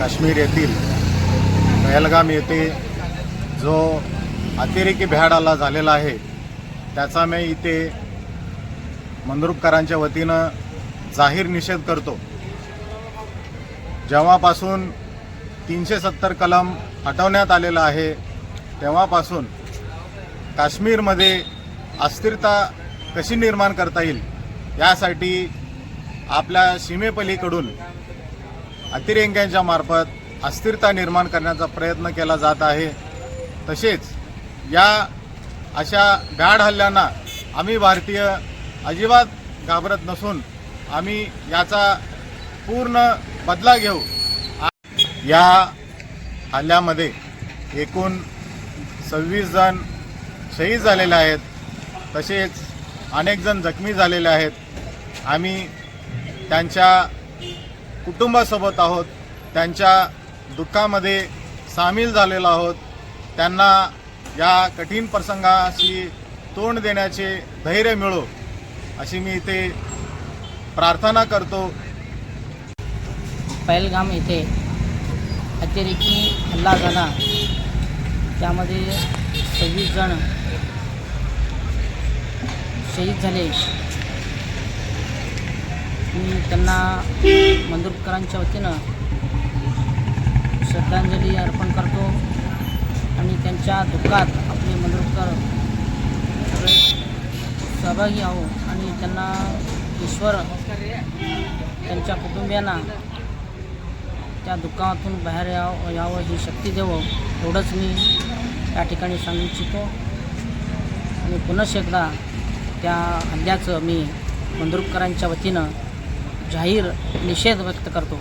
काश्मीर येथील पहलगाम येथे जो अतिरेकी भ्याडाला झालेला आहे त्याचा मी इथे मंद्रुपकरांच्या वतीनं जाहीर निषेध करतो. जेव्हापासून तीनशे सत्तर कलम हटवण्यात आलेला आहे तेव्हापासून काश्मीरमध्ये अस्थिरता कशी निर्माण करता येईल यासाठी आपल्या सीमेपलीकडून अतिरेक्यांच्या मार्फत अस्थिरता निर्माण करण्याचा प्रयत्न केला जात आहे. तसेच या अशा गाढ हल्ल्यांना आम्ही भारतीय अजिबात घाबरत नसून आम्ही याचा पूर्ण बदला घेऊ. या हल्ल्यामध्ये एकूण सव्वीस जण शहीद झालेले आहेत. तसेच अनेक जण जखमी झालेले आहेत. आम्ही त्यांच्या कुटुंबासोबत आहोत त्यांच्या दुःखामध्ये सामील झालेलो आहोत त्यांना या कठीण प्रसंगाशी तोंड देण्याचे धैर्य मिळो अशी मी इथे प्रार्थना करतो. पैलगाम येथे अतिरेकी हल्ला झाला. त्यामध्ये सव्वीस जण शहीद झाले. मी त्यांना मंदुरकरांच्या वतीनं श्रद्धांजली अर्पण करतो आणि त्यांच्या दुःखात आपले मंदुरकर सगळे सहभागी आहो आणि त्यांना ईश्वर त्यांच्या कुटुंबियांना त्या दुःखातून बाहेर यावं यावं ही शक्ती देवं एवढंच मी या ठिकाणी सांगू इच्छितो. आणि पुनश एकदा त्या हल्ल्याचं मी मंदुरकरांच्या वतीनं जाहीर निषेध व्यक्त करतो.